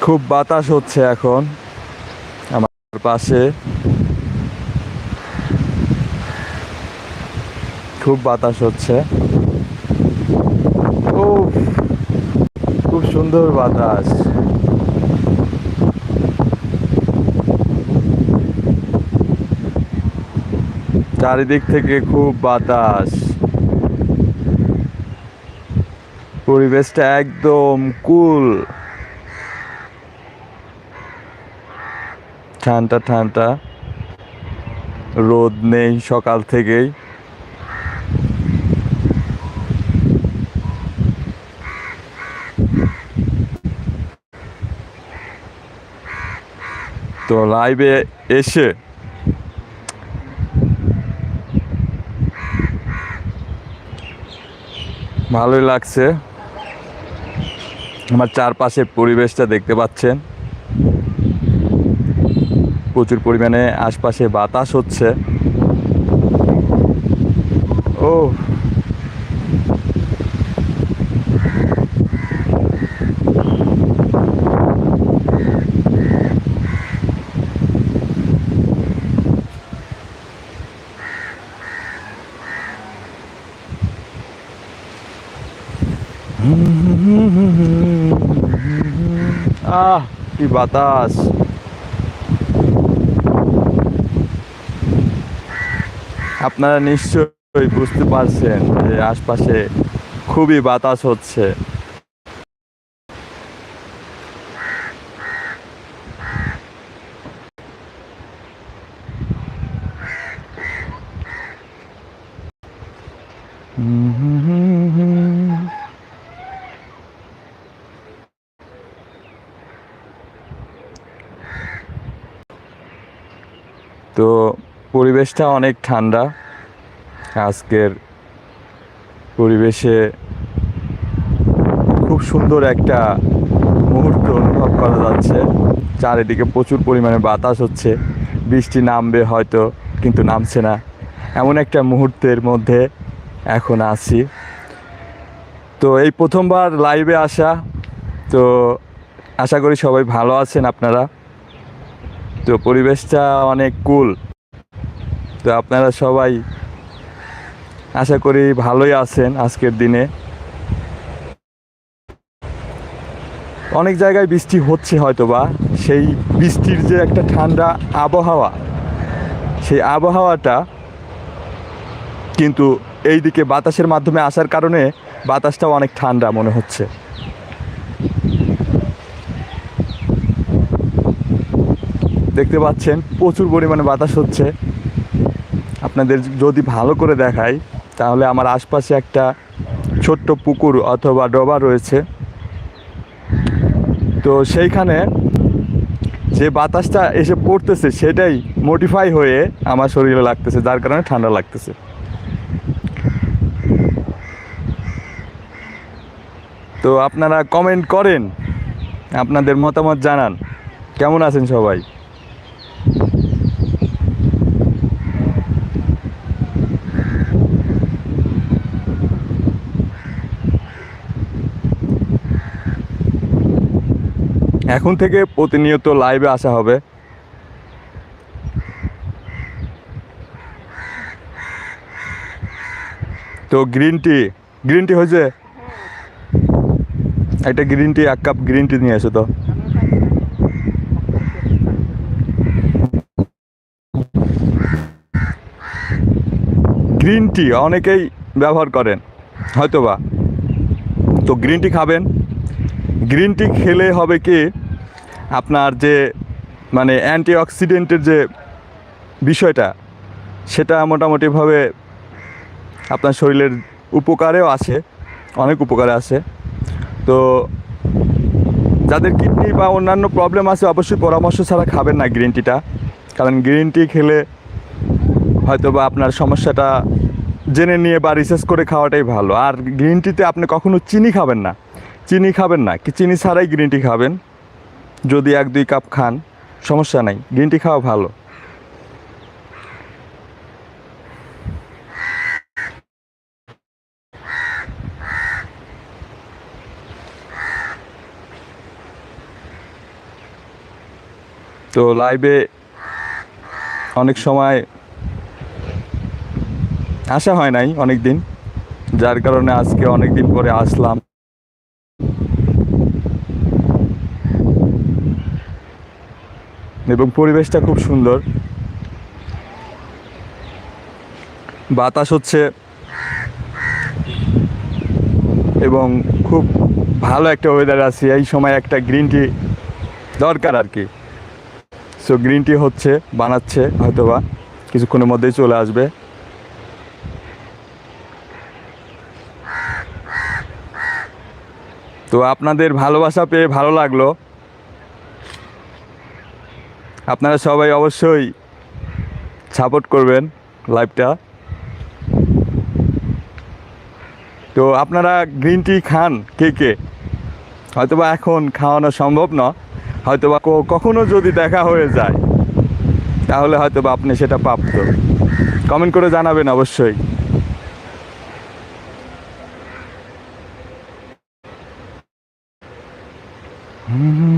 খুব বাতাস হচ্ছে এখন আমার পাশে। খুব বাতাস হচ্ছে। খুব সুন্দর বাতাস। চারিদিক থেকে খুব বাতাস। পরিবেশটা একদম কুল। ঠান্ডা ঠান্ডা। রোদ নেই সকাল থেকেই। তো লাইভে এসে ভালোই লাগছে। আমার চারপাশের পরিবেশটা দেখতে পাচ্ছেন। প্রচুর পরিমাণে আশপাশে বাতাস হচ্ছে। ও। আহ কি বাতাস। আপনারা নিশ্চয়ই বুঝতে পারছেন যে আশপাশে খুবই বাতাস হচ্ছে তো পরিবেশটা অনেক ঠান্ডা। আজকের পরিবেশে খুব সুন্দর একটা মুহূর্ত অনুভব করা যাচ্ছে। চারিদিকে প্রচুর পরিমাণে বাতাস হচ্ছে। বৃষ্টি নামবে হয়তো, কিন্তু নামছে না। এমন একটা মুহূর্তের মধ্যে এখন আছি। তো এই প্রথমবার লাইভে আসা। তো আশা করি সবাই ভালো আছেন আপনারা। তো পরিবেশটা অনেক কুল তো আপনারা সবাই আশা করি ভালোই আছেন আজকের দিনে। অনেক জায়গায় বৃষ্টি হচ্ছে হয়তো বা সেই বৃষ্টির যে একটা ঠান্ডা আবহাওয়া, সেই আবহাওয়াটা কিন্তু এই দিকে বাতাসের মাধ্যমে আসার কারণে বাতাসটাও অনেক ঠান্ডা মনে হচ্ছে। দেখতে পাচ্ছেন, প্রচুর পরিমাণে বাতাস হচ্ছে। আপনাদের যদি ভালো করে দেখাই, তাহলে আমার আশপাশে একটা ছোট্ট পুকুর অথবা ডবা রয়েছে। তো সেইখানে যে বাতাসটা এসে পড়তেছে, সেটাই মোটিফাই হয়ে আমার শরীরে লাগতেছে, যার কারণে ঠান্ডা লাগতেছে। তো আপনারা কমেন্ট করেন, আপনাদের মতামত জানান। কেমন আছেন সবাই? এখন থেকে প্রতিনিয়ত লাইভে আসা হবে। তো গ্রিন টি গ্রিন টি হয়েছে? একটা গ্রিন টি এক কাপ গ্রিন টি নিয়ে এসো তো। গ্রিন টি অনেকেই ব্যবহার করেন, হয়তোবা। তো গ্রিন টি খাবেন। গ্রিন টি খেলে হবে কি আপনার যে মানে অ্যান্টি অক্সিডেন্টের যে বিষয়টা, সেটা মোটামুটিভাবে আপনার শরীরের উপকারেও আছে, অনেক উপকারে আছে। তো যাদের কিডনি বা অন্যান্য প্রবলেম আছে, অবশ্যই পরামর্শ ছাড়া খাবেন না গ্রিন টিটা। কারণ গ্রিন টি খেলে হয়তো বা আপনার সমস্যাটা জেনে নিয়ে বা রিসার্চ করে খাওয়াটাই ভালো। আর গ্রিন টিতে আপনি কখনো চিনি খাবেন না। চিনি খাবেন না। কি চিনি ছাড়াই গ্রিন টি খাবেন। যদি এক, দুই কাপ খান, সমস্যা নাই। গ্রিন টি খাওয়া ভালো। তো লাইভে অনেক সময় আসা হয় নাই অনেক দিন যার কারণে আজকে অনেক দিন পরে আসলাম। এবং পরিবেশটা খুব সুন্দর। বাতাস হচ্ছে এবং খুব ভালো একটা ওয়েদার আছে। এই সময় একটা গ্রিন টি দরকার আর কি। সো গ্রিন টি হচ্ছে, বানাচ্ছে হয়তোবা, কিছুক্ষণের মধ্যেই চলে আসবে। তো আপনাদের ভালোবাসা পেয়ে ভালো লাগল। আপনারা সবাই অবশ্যই সাপোর্ট করবেন লাইভটা তো আপনারা গ্রিন টি খান কে কে? হয়তোবা এখন খাওয়ানো সম্ভব না, হয়তোবা কখনো যদি দেখা হয়ে যায়, তাহলে হয়তোবা আপনি সেটা প্রাপ্ত। কমেন্ট করে জানাবেন অবশ্যই। তো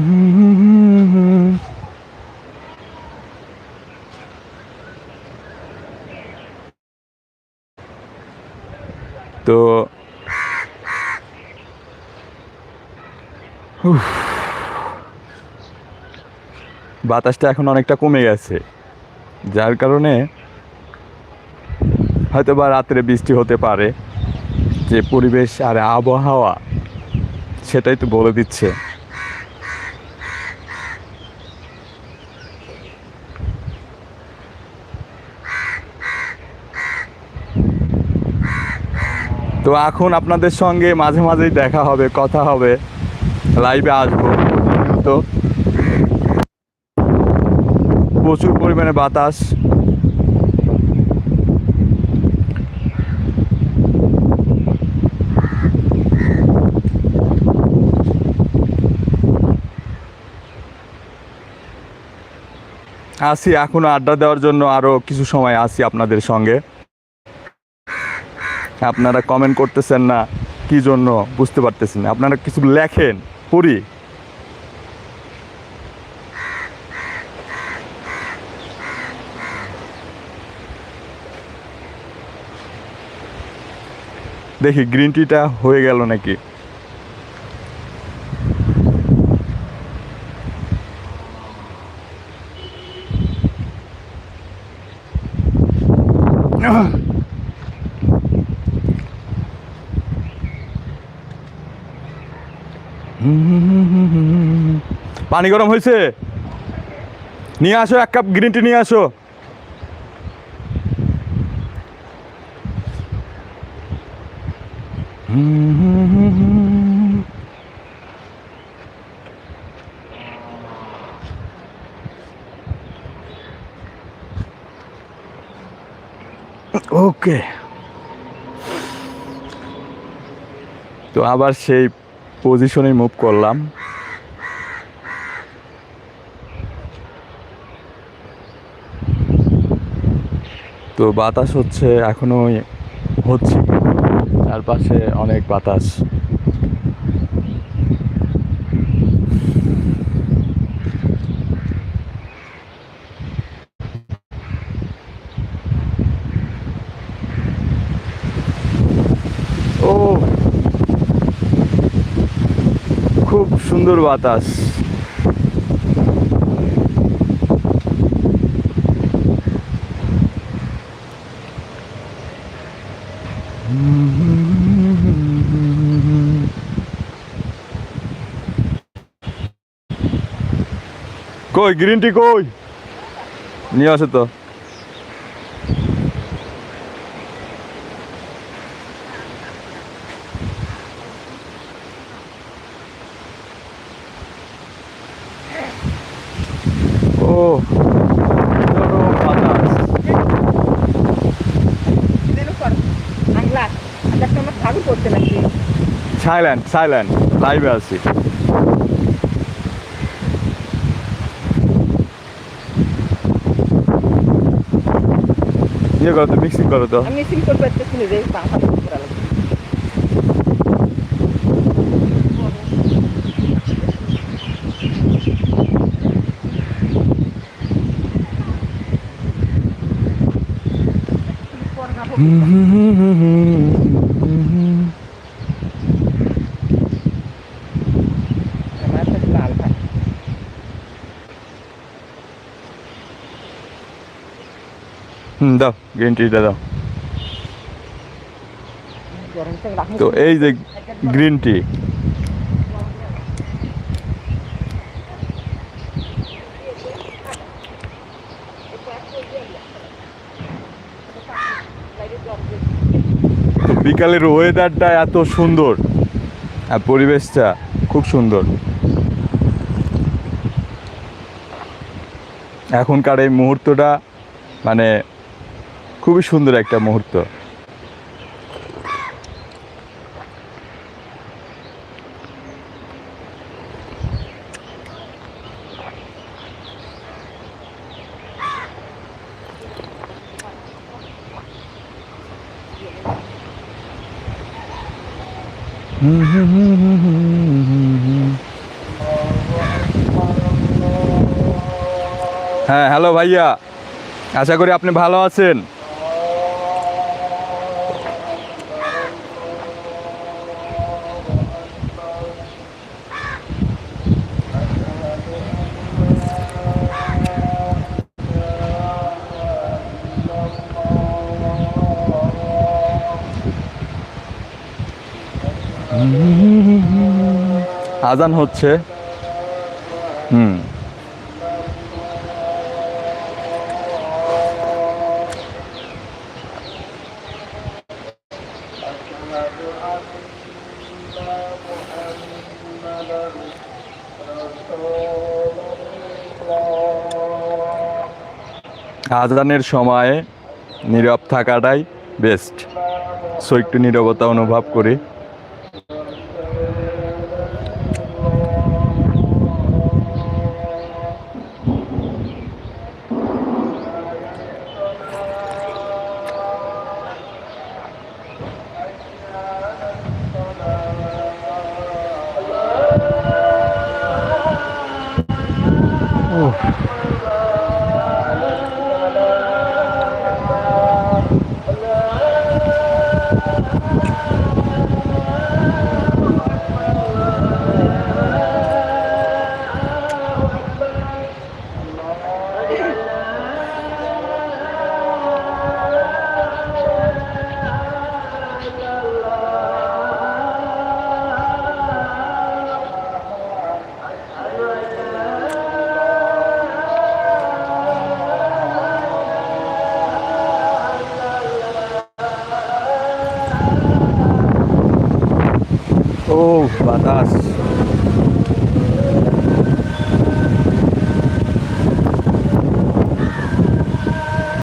বাতাসটা এখন অনেকটা কমে গেছে। যার কারণে হয়তো বা রাত্রে বৃষ্টি হতে পারে। যে পরিবেশ আর আবহাওয়া, সেটাই তো বলে দিচ্ছে। তো এখন আপনাদের সঙ্গে মাঝে মাঝেই দেখা হবে, কথা হবে। লাইভে আসব, তো। প্রচুর পরিমাণে বাতাস। আসি, এখনও আড্ডা দেওয়ার জন্য আরও কিছু সময় আসি আপনাদের সঙ্গে। আপনারা কমেন্ট করতেছেন না, কি জন্য? বুঝতে পারতেছেন আপনারা কিছু লেখেন। পড়ি। দেখি গ্রিন টিটা হয়ে গেল নাকি? পানি গরম হয়েছে। নিয়ে আসো এক কাপ গ্রিন টি নিয়ে আসো। ওকে তো আবার সেই পজিশনে মুভ করলাম। তো বাতাস হচ্ছে এখনও হচ্ছে। চারপাশে অনেক বাতাস। ও খুব সুন্দর বাতাস। কই গ্রিন টি কই? নিয়ে আসে তো। সাইলেন্ট সাইলেন্ট লাইভে আছি। ইয়ে করো তো মিক্সিং করো তো আমি মিসিং করতে পারতেছি না রে পাখা করা লাগবে আমার হুম, দাও গ্রিন টিটা দাও। তো এই যে গ্রিন টি বিকালের ওয়েদারটা এত সুন্দর, আর পরিবেশটা খুব সুন্দর। এখনকার এই মুহূর্তটা মানে খুবই সুন্দর একটা মুহূর্ত। হ্যাঁ হ্যালো ভাইয়া। আশা করি আপনি ভালো আছেন। আজান হচ্ছে। হুম। আজানের সময়ে নীরব থাকাটাই বেস্ট সো একটু নীরবতা অনুভব করি।